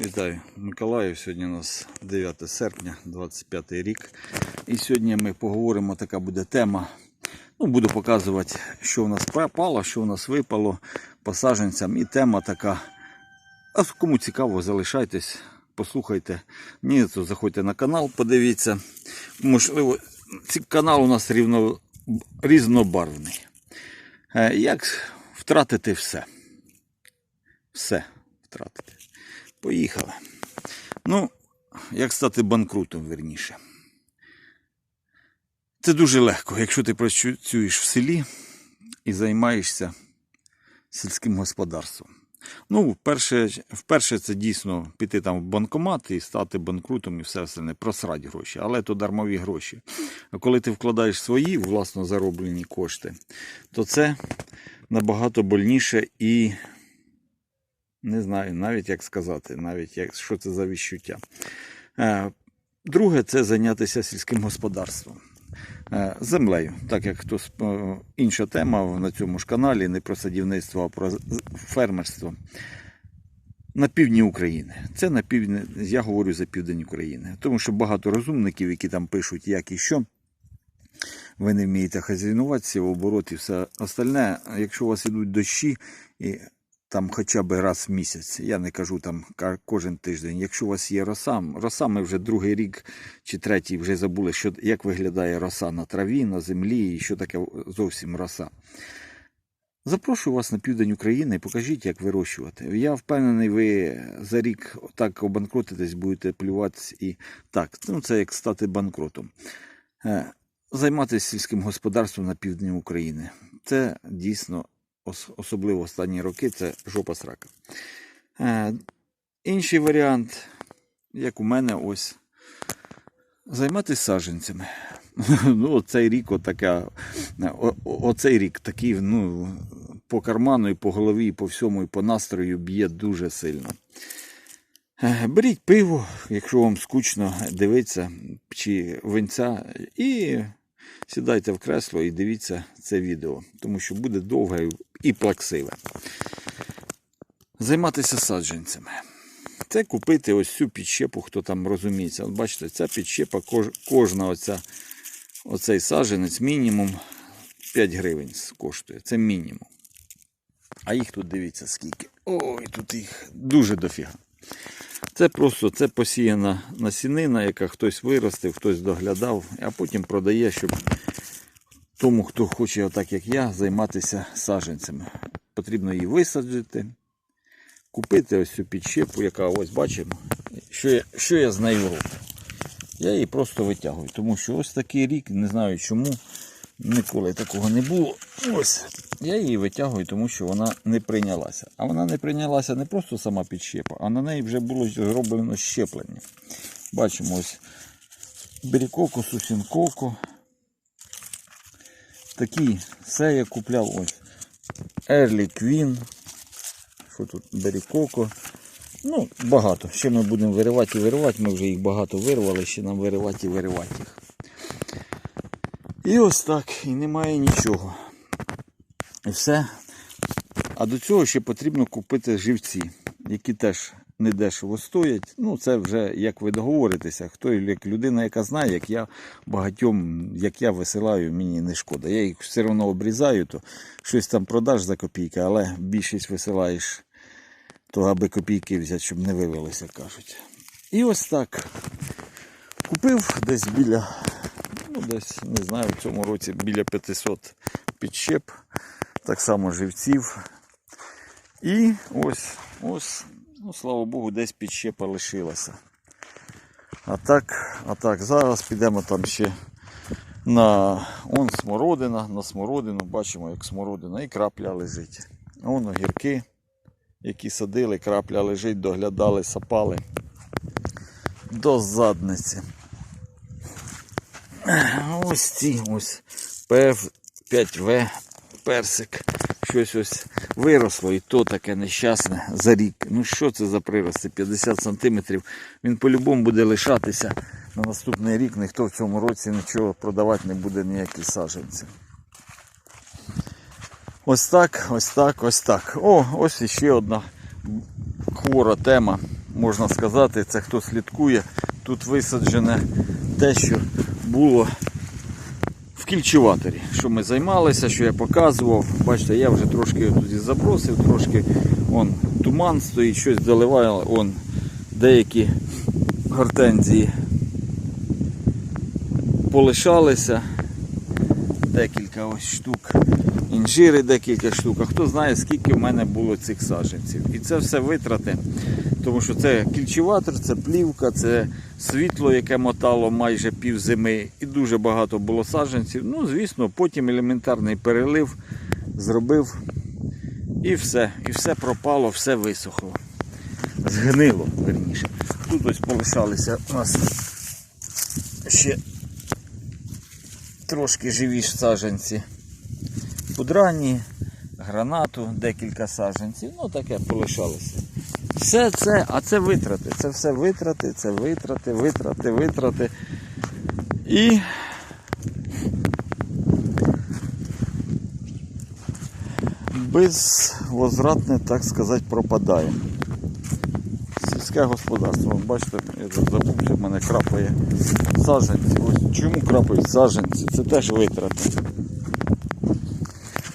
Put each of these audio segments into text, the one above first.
Вітаю Миколаїв. Сьогодні у нас 9 серпня, 25 рік. І сьогодні ми поговоримо, така буде тема. Ну, буду показувати, що у нас пропало, що у нас випало по саджанцям. І тема така. А кому цікаво, залишайтесь, послухайте. Ні, то заходьте на канал, подивіться. Можливо, цей канал у нас рівно, різнобарвний. Е, Як втратити все? Все втратити. Поїхали. Ну, як стати банкрутом, верніше. Це дуже легко, якщо ти працюєш в селі і займаєшся сільським господарством. Ну, вперше, вперше це дійсно піти там в банкомат і стати банкрутом і все остальне, просрати гроші, але то дармові гроші. А коли ти вкладаєш свої власно зароблені кошти, то це набагато больніше і не знаю навіть як сказати, навіть як, що це за відчуття. Е, Друге, це зайнятися сільським господарством. Е, Землею, так як хтось е, інша тема на цьому ж каналі, не про садівництво, а про фермерство. На півдні України. Це на півдні, я говорю за південь України. Тому що багато розумників, які там пишуть, як і що, ви не вмієте хазяйнувати, оборот і все остальне. Якщо у вас ідуть дощі, і там хоча б раз в місяць, я не кажу там кожен тиждень. Якщо у вас є роса, роса, ми вже другий рік чи третій вже забули, що, як виглядає роса на траві, на землі і що таке зовсім роса. Запрошую вас на південь України і покажіть, як вирощувати. Я впевнений, ви за рік так обанкротитесь, будете плюватись і так. Ну, це як стати банкротом. Е, Займатися сільським господарством на півдні України. Це дійсно, особливо останні роки, це жопа срака. Е, Інший варіант, як у мене, ось займатися саджанцями. Ну, оцей рік, отака, оцей рік такий, ну, по карману, і по голові, і по всьому, і по настрою б'є дуже сильно. Е, Беріть пиво, якщо вам скучно дивитися, чи винця, і сідайте в кресло і дивіться це відео, тому що буде довге і плаксиве. Займатися саджанцями. Це купити ось цю підщепу, хто там розуміється. От бачите, ця підщепа, кож, кожна оця, оцей саджанець мінімум 5 гривень коштує. Це мінімум. А їх тут дивіться скільки. Ой, тут їх дуже дофіга. Це просто це посіяна насінина, яка хтось виростив, хтось доглядав, а потім продає, щоб тому, хто хоче, отак як я, займатися саджанцями. Потрібно її висаджити, купити ось цю підщепу, яка ось бачимо. Що я, що я з нею роблю? Я її просто витягую, тому що ось такий рік, не знаю чому, ніколи такого не було. Ось я її витягую, тому що вона не прийнялася. А вона не прийнялася не просто сама підщепа, а на неї вже було зроблено щеплення. Бачимо ось беріковку, сусінковку. Такі все я купляв ось. Early Queen. Що тут? Берікоко. Ну, багато. Ще ми будемо виривати і виривати. Ми вже їх багато вирвали, ще нам виривати і виривати їх. І ось так, і немає нічого. І все. А до цього ще потрібно купити живці, які теж недешево стоять. Ну, це вже як ви договоритеся. Хто як людина, яка знає, як я багатьом, як я висилаю, мені не шкода. Я їх все одно обрізаю, то щось там продаш за копійки, але більшість висилаєш, то аби копійки взяти, щоб не вивелося, кажуть. І ось так. Купив десь біля, ну десь, не знаю, в цьому році біля 500 підщеп, так само живців. І ось, ось, ну слава Богу, десь підщепа лишилася. А так, а так, зараз підемо там ще на он смородина, на смородину, бачимо, як смородина, і крапля лежить. А Вон огірки, які садили, крапля лежить, доглядали, сапали до задниці. Ось ці ось ПФ 5В персик. Щось ось виросло і то таке нещасне за рік. Ну що це за прирости? 50 сантиметрів. Він по-любому буде лишатися на наступний рік. Ніхто в цьому році нічого продавати не буде ніякі саджанці. Ось так, ось так, ось так. О, ось іще одна хвора тема. можна сказати, це хто слідкує. Тут висаджене те, що було кільчуваторі, що ми займалися, що я показував. Бачите, я вже трошки туди забросив, трошки он, туман стоїть, щось заливає, он, деякі гортензії полишалися. Декілька ось штук. Інжири декілька штук. А хто знає, скільки в мене було цих саджанців. І це все витрати. Тому що це кільчуватор, це плівка, це світло, яке мотало майже пів зими. І дуже багато було саджанців. Ну, звісно, потім елементарний перелив зробив. І все. І все пропало, все висохло. Згнило, верніше. Тут ось полишалися у нас ще трошки живі ж саджанці. Пудрані, гранату, декілька саджанців. Ну таке полишалося. Все це, а це витрати. Це все витрати, це витрати, витрати, витрати. І безвозвратне, так сказати, пропадає. Сільське господарство. Бачите, я забув, що в мене крапає саджанці. Ось чому крапають саджанці? Це теж витрати.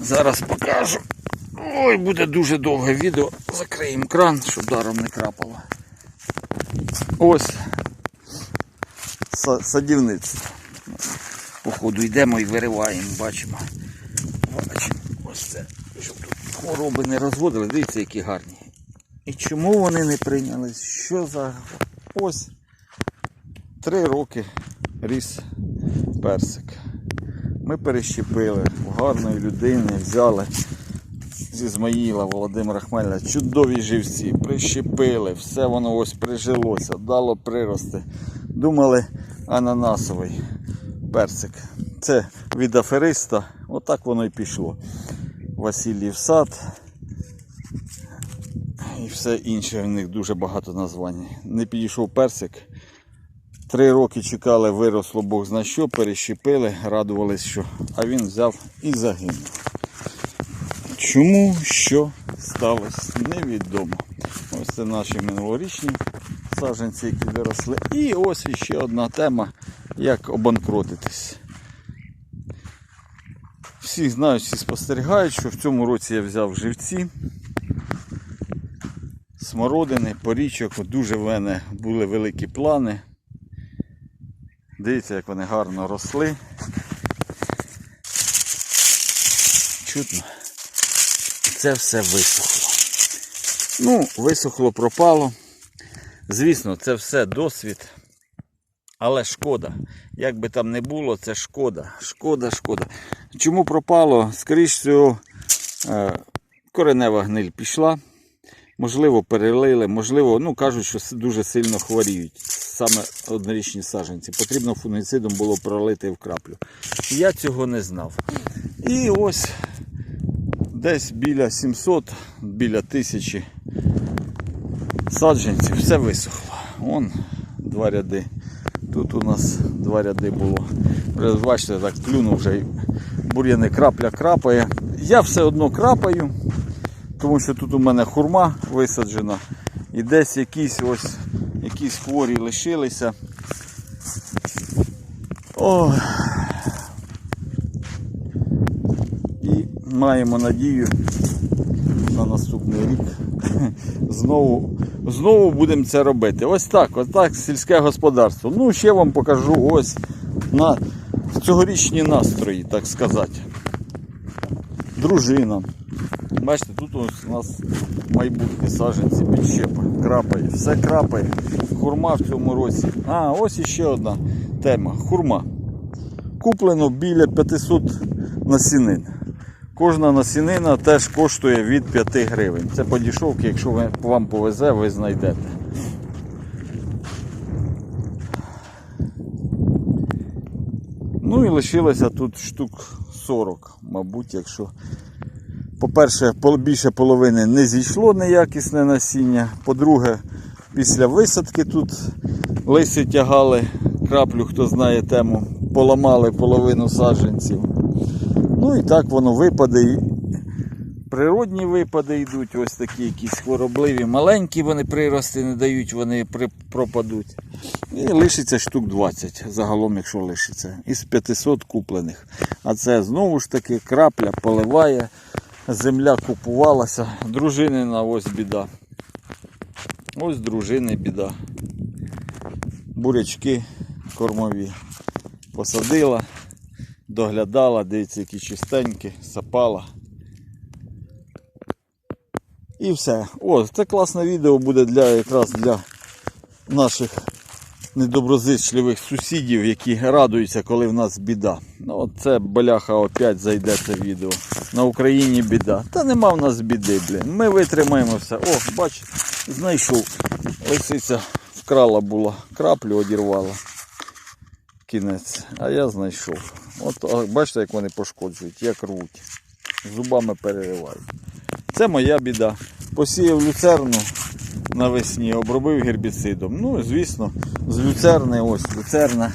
Зараз покажу. Ой, буде дуже довге відео. Закриємо кран, щоб даром не крапало. Ось са- садівництво. Походу йдемо і вириваємо, бачимо. Бачимо, ось це. Щоб тут хвороби не розводили. Дивіться, які гарні. І чому вони не прийнялись? Що за. Ось три роки ріс персик. Ми перещепили в гарної людини, взяли з Ізмаїла Володимира Хмеля чудові живці, прищепили, все воно ось прижилося, дало прирости. Думали ананасовий персик. Це від афериста, отак воно і пішло. Васильів сад і все інше. В них дуже багато названь. Не підійшов персик. Три роки чекали, виросло Бог зна що, перещепили, радувались, що. А він взяв і загинув. Чому що сталося, невідомо. Ось це наші минулорічні саджанці, які виросли. І ось іще одна тема, як обанкротитись. Всі знають, всі спостерігають, що в цьому році я взяв живці смородини, порічок. Дуже в мене були великі плани. Дивіться, як вони гарно росли. Чутно. Це все висохло. Ну, висохло, пропало. Звісно, це все досвід. Але шкода. Як би там не було, це шкода. Шкода, шкода. Чому пропало? Скоріше всього, е, коренева гниль пішла. Можливо, перелили, можливо, ну кажуть, що дуже сильно хворіють. Саме однорічні саджанці. Потрібно фунгіцидом було пролити в краплю. Я цього не знав. І ось десь біля 700, біля 1000 саджанців все висохло. Вон два ряди. Тут у нас два ряди було. Бачите, так клюнув вже бур'яни крапля крапає. Я все одно крапаю, тому що тут у мене хурма висаджена. І десь якісь ось якісь хворі лишилися. Ой. І маємо надію на наступний рік знову, знову будемо це робити. Ось так, ось так сільське господарство. Ну, ще вам покажу ось на цьогорічні настрої, так сказати. Дружина. Бачите, тут у нас майбутні саджанці підщепа. Крапає. Все крапає. Хурма в цьому році. А, ось іще одна тема. Хурма. Куплено біля 500 насінин. Кожна насінина теж коштує від 5 гривень. Це по дішовки, якщо вам повезе, ви знайдете. Ну і лишилося тут штук 40, мабуть, якщо. По-перше, більше половини не зійшло неякісне насіння. По-друге, після висадки тут лиси тягали краплю, хто знає тему, поламали половину саджанців. Ну і так воно випаде. Природні випади йдуть, ось такі якісь хворобливі, маленькі вони прирости не дають, вони пропадуть. І лишиться штук 20 загалом, якщо лишиться. Із 500 куплених. А це знову ж таки крапля поливає, земля купувалася, дружинина ось біда. Ось дружини біда. Бурячки кормові. Посадила, доглядала, дивіться, які чистенькі, сапала. І все. О, це класне відео буде для якраз для наших недоброзичливих сусідів, які радуються, коли в нас біда. Ну, от це бляха опять зайде це відео. На Україні біда. Та нема в нас біди, блін. Ми витримаємо все. О, бач, знайшов. Лисиця вкрала була, краплю одірвала. Кінець. А я знайшов. От бачите, як вони пошкоджують, як рвуть. Зубами переривають. Це моя біда. Посіяв люцерну навесні, обробив гербіцидом. Ну, звісно, з люцерни, ось люцерна.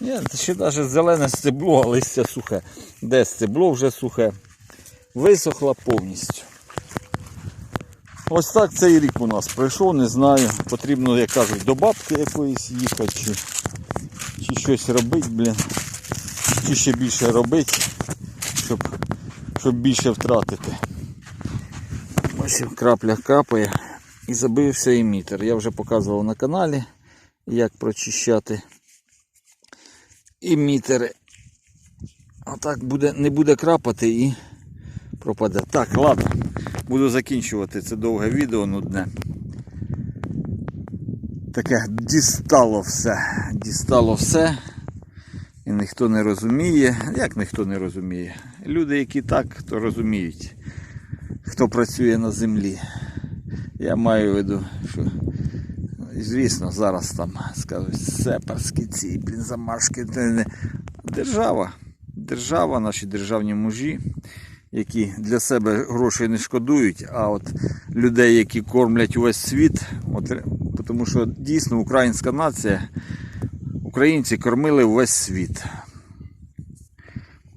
Ні, ще навіть зелене стебло, а листя сухе. Де стебло вже сухе. Висохла повністю. Ось так цей рік у нас пройшов, не знаю. Потрібно, як кажуть, до бабки якоїсь їхати, чи, чи щось робити, блін. Чи ще більше робити, щоб, щоб більше втратити. Ось крапля капає і забився емітер. Я вже показував на каналі, як прочищати емітери. А так буде, не буде крапати і пропаде. Так, ладно. Буду закінчувати це довге відео нудне. Таке дістало все. Дістало все. І ніхто не розуміє. Як ніхто не розуміє? Люди, які так, то розуміють, хто працює на землі. Я маю в виду, що звісно, зараз там скажуть сепарські ці, блін, замашки. Держава. Держава, наші державні мужі, які для себе грошей не шкодують, а от людей, які кормлять увесь світ, от, тому що дійсно українська нація, українці кормили увесь світ.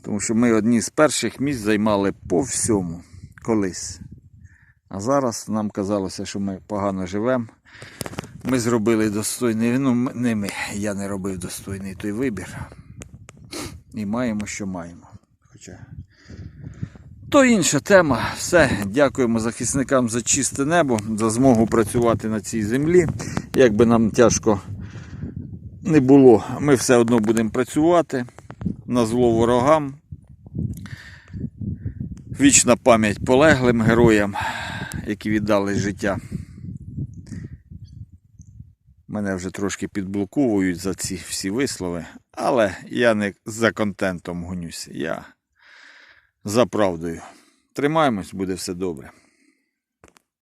Тому що ми одні з перших місць займали по всьому колись. А зараз нам казалося, що ми погано живемо. Ми зробили достойний, ну не ми, я не робив достойний той вибір. І маємо, що маємо. Хоча. То інша тема. Все. Дякуємо захисникам за чисте небо, за змогу працювати на цій землі. Як би нам тяжко не було, ми все одно будемо працювати на зло ворогам. Вічна пам'ять полеглим героям, які віддали життя. Мене вже трошки підблоковують за ці всі вислови, але я не за контентом гонюся, я за правдою. Тримаємось, буде все добре.